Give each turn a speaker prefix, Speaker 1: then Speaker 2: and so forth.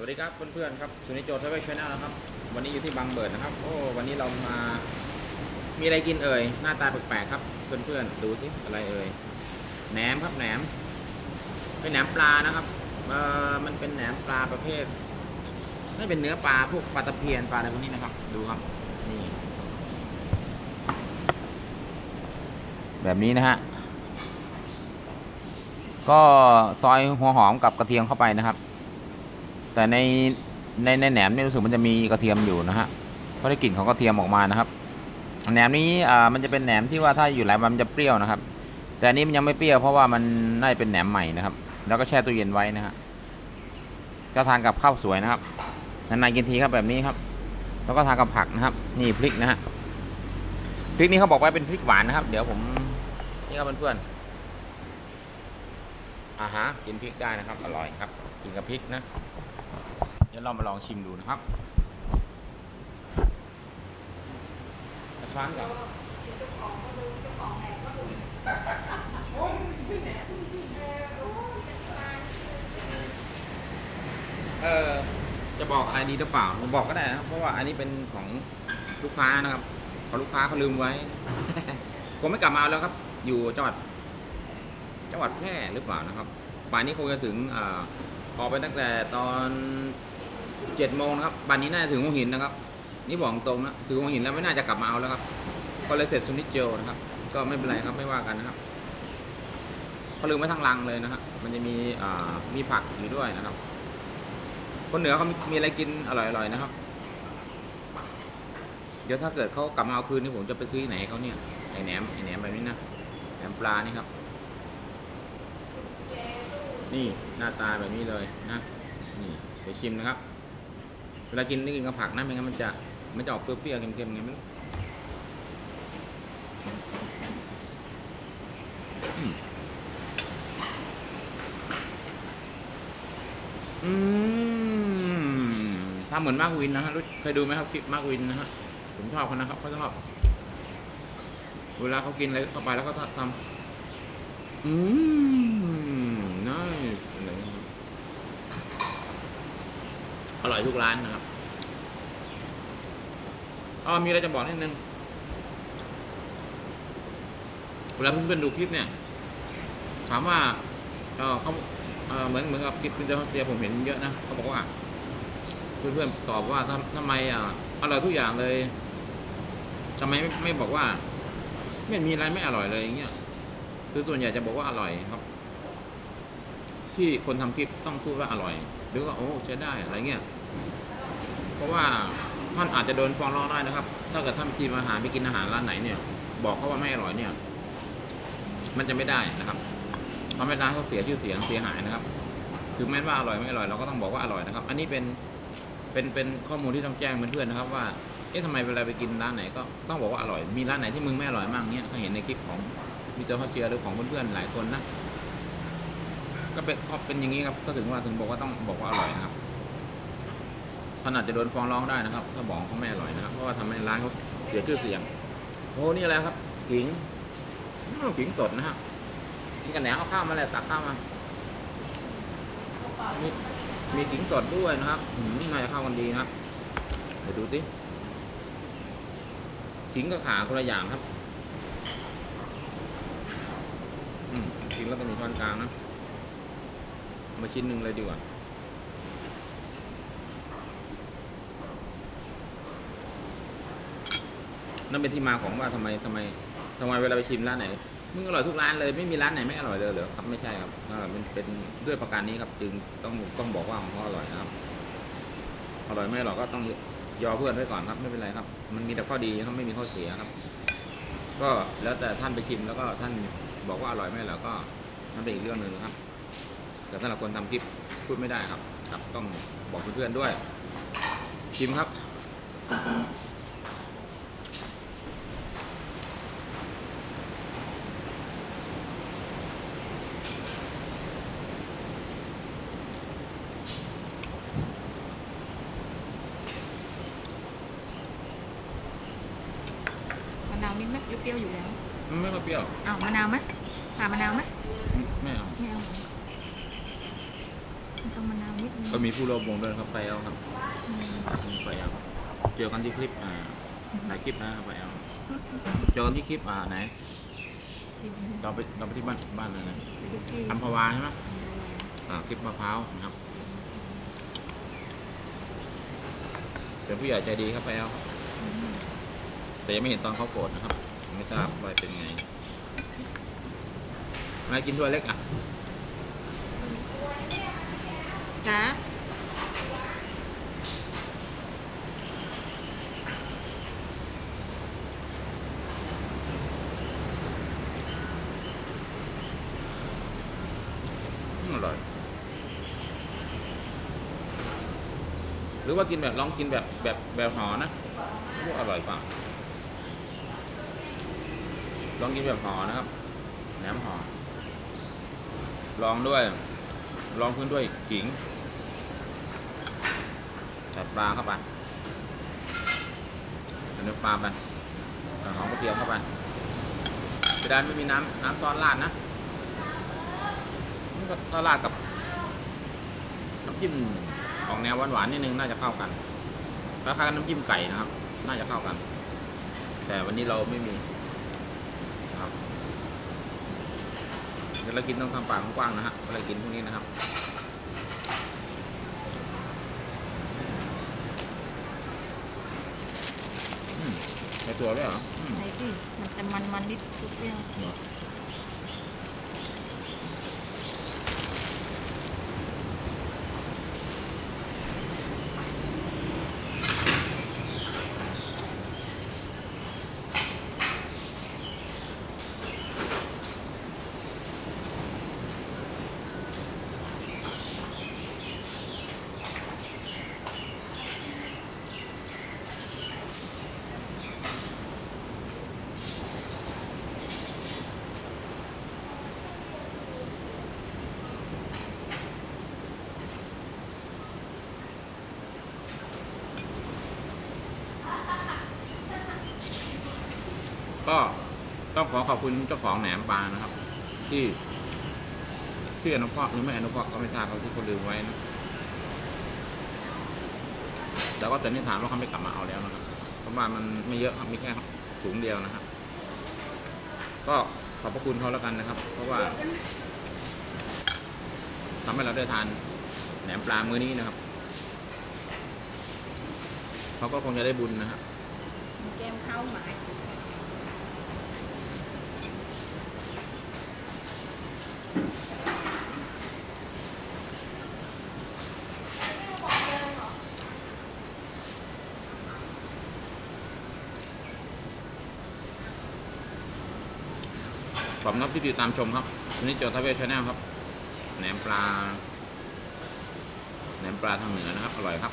Speaker 1: วัสดีครับเพื่อนๆครับสุนิจโจทเวชแนลนะครับ วันนี้อยู่ที่บางเบิดนะครับ โอ้วันนี้เรามามีอะไรกินเอ่ยหน้าตาแปลกๆครับ เพื่อนๆดูสิอะไรเอ่ยแหนมครับแหนม เป็นแหนมปลานะครับเออมันเป็นแหนมปลาประเภทไม่เป็นเนื้อปลาพวกปลาตะเพียนปลาอะไรพวกนี้นะครับ ดูครับนี่แบบนี้นะฮะก็ซอยหัวหอมกับกระเทียมเข้าไปนะครับ แต่ในในในแหนมนี่รู้สึกมันจะมีกระเทียมอยู่นะฮะเพราะได้กลิ่นของกระเทียมออกมานะครับแหนมนี้อ่ามันจะเป็นแหนมที่ว่าถ้าอยู่หลายวันมันจะเปรี้ยวนะครับ แต่อันนี้มันยังไม่เปรี้ยวเพราะว่ามันน่าจะเป็นแหนมใหม่นะครับ แล้วก็แช่ตู้เย็นไว้นะฮะก็ทานกับข้าวสวยนะครับนานๆกินทีครับแบบนี้ครับ แล้วก็ทานกับผักนะครับ นี่พริกนะฮะพริกนี้เขาบอกว่าเป็นพริกหวานนะครับ เดี๋ยวผมนี่ครับเพื่อนๆอ่าฮะกินพริกได้นะครับ อร่อยครับ กินกับพริกนะ เดี๋ยวเรามาลองชิมดูนะครับเอาช้อนกับเออจะบอกอะไรดีหรือเปล่าผมบอกก็ได้นะครับ เพราะว่าอันนี้เป็นของลูกค้านะครับของลูกค้าเขาลืมไว้ ผมไม่กลับมาเอาแล้วครับ อยู่จังหวัดจังหวัดแพร่หรือเปล่านะครับป่านนี้คงจะถึง ออกไปตั้งแต่ตอนเจ็ดโมงนะครับป่านนี้น่าจะถึงหัวหินนะครับ นี่บอกตรงนะถึงหัวหินแล้วไม่น่าจะกลับมาเอาแล้วครับก็เลยเสร็จซุนิจโจนะครับ ก็ไม่เป็นไรครับไม่ว่ากันนะครับเขาลืมไว้ทั้งลังเลยนะฮะมันจะมีอ่ามีผักอยู่ด้วยนะครับ คนเหนือเขามีอะไรกินอร่อยๆนะครับ เดี๋ยวถ้าเกิดเขากลับมาเอาคืนนี่ผมจะไปซื้อไหนเขาเนี่ยไอแหนมไอแหนมแบบนี้นะแหนมปลานี่ครับ นี่หน้าตาแบบนี้เลยนะนี่เดี๋ยวชิมนะครับ เวลากินนี่กินกับผักนะไม่งั้นมันจะมันจะออกเปรี้ยวๆเค็มๆไงไม่รู้อืมอืมทำเหมือนมากวินนะฮะรู้เคยดูไหมครับคลิปมากวินนะฮะผมชอบเขานะครับเขาชอบเวลาเขากินอะไรเข้าไปแล้วก็ทำอืม อะไหนอร่อยทุกร้านนะครับอ๋อมีอะไรจะบอกนิดนึงเวลาเพื่อนๆดูคลิปเนี่ย ถามว่าเออเขาเออเหมือนเหมือนกับคลิปคุณเจ้าผมเห็นเยอะนะเขาบอกว่า เพื่อนๆตอบว่าทำทำไมอะอร่อยทุกอย่างเลยทำไมไม่ไม่บอกว่า ไม่มีอะไรไม่อร่อยเลยอย่างเงี้ยคือส่วนใหญ่จะบอกว่าอร่อยครับ ที่คนทำคลิปต้องพูดว่าอร่อย หรือว่าโอ้ใช้ได้อะไรเงี้ย เพราะว่าท่านอาจจะโดนฟ้องร้องได้นะครับ ถ้าเกิดท่านกินอาหารไปกินอาหารร้านไหนเนี่ย บอกเขาว่าไม่อร่อยเนี่ย มันจะไม่ได้นะครับทำให้ร้านเขาเสียชื่อเสียงเสียหายนะครับ ถึงแม้ว่าอร่อยไม่อร่อยเราก็ต้องบอกว่าอร่อยนะครับ อันนี้เป็นเป็นเป็นข้อมูลที่ต้องแจ้งเพื่อนๆนะครับ ว่า เอ๊ะทำไมเวลาไปกินร้านไหนก็ต้องบอกว่าอร่อย มีร้านไหนที่มึงไม่อร่อยมั่งเนี่ยเขาเห็นในคลิปของมีเจ้าข้าเจียหรือของเพื่อนๆหลายคนนะ ก็เป็นก็เป็นอย่างนี้ครับ ก็ถึงว่าถึงบอกว่าต้องบอกว่าอร่อยนะครับท่านาจจะโดนฟ้องร้องได้นะครับ ถ้าบอกเขาไม่อร่อยนะครับ เพราะว่าทำให้ร้านเขาเสียชื่อเสียง โอ้นี่อะไรครับขิงขิงสดนะฮะกินกันแหนเอาข้าวมาเลยตักข้าวมา มีมีขิงสดด้วยนะครับอืมน่าจะเข้ากันดีนะครับ เดี๋ยวดูสิขิงกับขาคนละอย่างครับ อืมกินแล้วต้องมีช้อนกลางนะ มาชิ้นหนึ่งเลยดีกว่านั่นเป็นที่มาของว่าทำไมทำไมทำไมเวลาไปชิมร้านไหนมึงอร่อยทุกร้านเลยไม่มีร้านไหนไม่อร่อยเลยเหรอครับไม่ใช่ครับอ่ามันเป็นด้วยประการนี้ครับ จึงต้องต้องบอกว่าของเขาอร่อยนะครับ อร่อยไม่อร่อยก็ต้องยอเพื่อนไว้ก่อนครับ ไม่เป็นไรครับ มันมีแต่ข้อดีครับไม่มีข้อเสียครับ ก็แล้วแต่ท่านไปชิมแล้วก็ท่านบอกว่าอร่อยไม่อร่อยก็นั่นเป็นอีกเรื่องหนึ่งครับ แต่ถ้าเราคนทำคลิปพูดไม่ได้ครับครับต้องบอกเพื่อนๆด้วยชิมครับ
Speaker 2: มะนาวนิดไหมหรือเปรี้ยวอยู่แล้ว
Speaker 1: มันไม่ค่อยเปรี้ยว
Speaker 2: อ้าวมะนาวไหมผ่ามะนาวไหม
Speaker 1: ไม่เอา
Speaker 2: ไม่เอาอื ต้องมะนาวนิดนึง
Speaker 1: ก็มีผู้ร่วมวงด้วยครับไปเอาครับ
Speaker 2: อืม
Speaker 1: มีไปเอาเจอกันที่คลิปอ่าหลายคลิปนะไปเอาเจอกันที่คลิปอ่าไหน
Speaker 2: ชิม
Speaker 1: เราไปเราไปที่บ้านบ้านเลยนะ
Speaker 2: ไปดูที่
Speaker 1: อัมพวาใช่ไหมอ่าคลิปมะพร้าวนะครับเป็นผู้ใหญ่ใจดีครับไปเอา
Speaker 2: อืม
Speaker 1: แต่ยังไม่เห็นตอนเขาโกรธนะครับ ไม่ทราบว่าเป็นไงมากินถ้วยเล็กอะ
Speaker 2: จ้า
Speaker 1: อืมอร่อยหรือว่ากินแบบลองกินแบบแบบแบบห่อนะพวกอร่อยกว่าลองกินแบบห่อนะครับแหนมห่อลองด้วย ลองพื้นด้วยขิง ส่ปลาเข้าไปใส่เนื้อปลาไปใส่หอมกระเทียมเข้าไปจะได้ไม่มีน้ำน้ำซอสราดนะก็ก็ราดกับน้ำจิ้มของแนวหวานๆนิดนึงน่าจะเข้ากันคล้ายๆกับน้ำจิ้มไก่นะครับ น่าจะเข้ากัน แต่วันนี้เราไม่มีครับเดี๋ยวเรากินต้องทำปากกว้างๆนะฮะเวลากินพวกนี้นะครับ ใส่ตัวด้วยเหรออืม
Speaker 2: ไหนสิมันจะมันมันๆนิดเปรี้ยว
Speaker 1: เหรอ ก็ต้องขอขอบคุณเจ้าของแหนมปลานะครับ ที่ที่อนุเคราะห์หรือไม่อนุเคราะห์ก็ไม่ทราบเขาที่เขาลืมไว้นะแต่ก็แต่นิษฐานว่าเขาไม่กลับมาเอาแล้วนะครับเพราะว่ามันไม่เยอะครับมีแค่ถุงเดียวนะครับ ก็ขอบพระคุณเขาแล้วกันนะครับ เพราะว่าทำให้เราได้ทานแหนมปลามื้อนี้นะครับเขาก็คงจะได้บุญนะครับ
Speaker 2: แก้มข้าวหมาย
Speaker 1: ขอบคุณครับที่ติดตามชมครับวันนี้เจอทาเวชแนลครับแหนมปลาแหนมปลาทางเหนือนะครับ อร่อยครับ